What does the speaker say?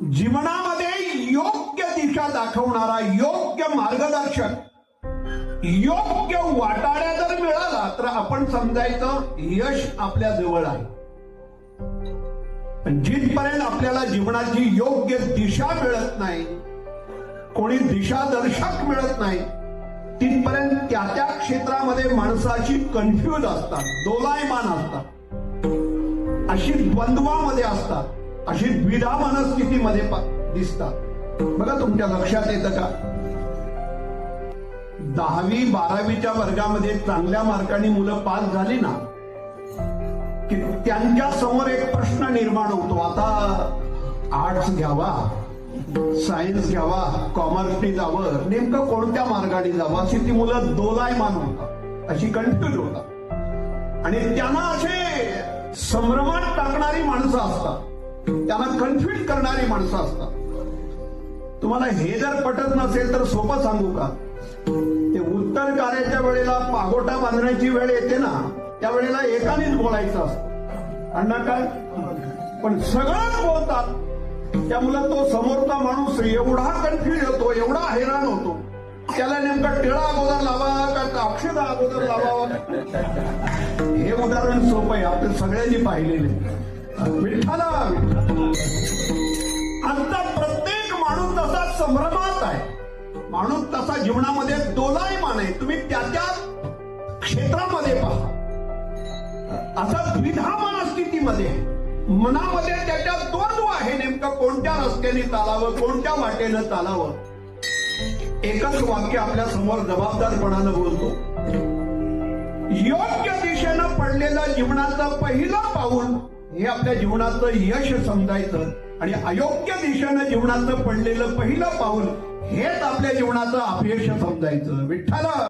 जीवनामध्ये योग्य दिशा दाखवणारा योग्य मार्गदर्शक योग्य वाटाड्या जर मिळाला तर आपण समजायचं यश आपल्या जवळ आहे. पण जिथपर्यंत आपल्याला जीवनाची योग्य दिशा मिळत नाही कोणी दिशादर्शक मिळत नाही तिथपर्यंत त्या त्या क्षेत्रामध्ये माणसाची कन्फ्यूज असतात दोलायमान असतात अशी द्वंद्वामध्ये असतात. अशी द्विधा मनस्थितीमध्ये दिसतात. बघा तुमच्या लक्षात येतं का? दहावी बारावीच्या वर्गामध्ये चांगल्या मार्काने मुलं पास झाली ना की त्यांच्यासमोर एक प्रश्न निर्माण होतो. आता आर्ट्स घ्यावा सायन्स घ्यावा कॉमर्सने जावं नेमकं कोणत्या मार्गाने जावं अशी ती मुलं दोलायमान होतात अशी कन्फ्युज होतात. आणि त्यांना असे संभ्रमात टाकणारी माणसं असतात. त्यांना कन्फ्युज करणारी माणसं असतात. तुम्हाला हे जर पटत नसेल तर सोपं सांगू का? ते उत्तर कार्याच्या वेळेला पागोटा बांधण्याची वेळ येते ना त्यावेळेला एकानेच बोलायचं असतं. अण्णा काय? पण सगळंच बोलतात. त्यामुळे तो समोरचा माणूस एवढा कन्फ्युज होतो एवढा हैराण होतो. त्याला नेमका टिळा अगोदर लावा का अक्षर अगोदर लावा? हे उदाहरण सोपं आहे आपण सगळ्यांनी पाहिलेले विठ्ठला आता प्रत्येक माणूस तसा संभ्रमात आहे. माणूस तसा जीवनामध्ये दोलायमान आहे. तुम्ही त्या त्या क्षेत्रामध्ये पहा. असा द्विधा मनस्थितीमध्ये मनामध्ये त्याच्या द्वंद्व आहे नेमकं कोणत्या रस्त्याने चालावं कोणत्या वाटेनं चालावं. एकच वाक्य आपल्यासमोर जबाबदारपणानं बोलतो. योग्य दिशेनं पडलेलं जीवनाचं पहिलं पाऊल हे आपल्या जीवनाचं यश समजायचं आणि अयोग्य दिशेनं जीवनाचं पडलेलं पहिलं पाऊल हेच आपल्या जीवनाचं अपयश समजायचं विठ्ठल!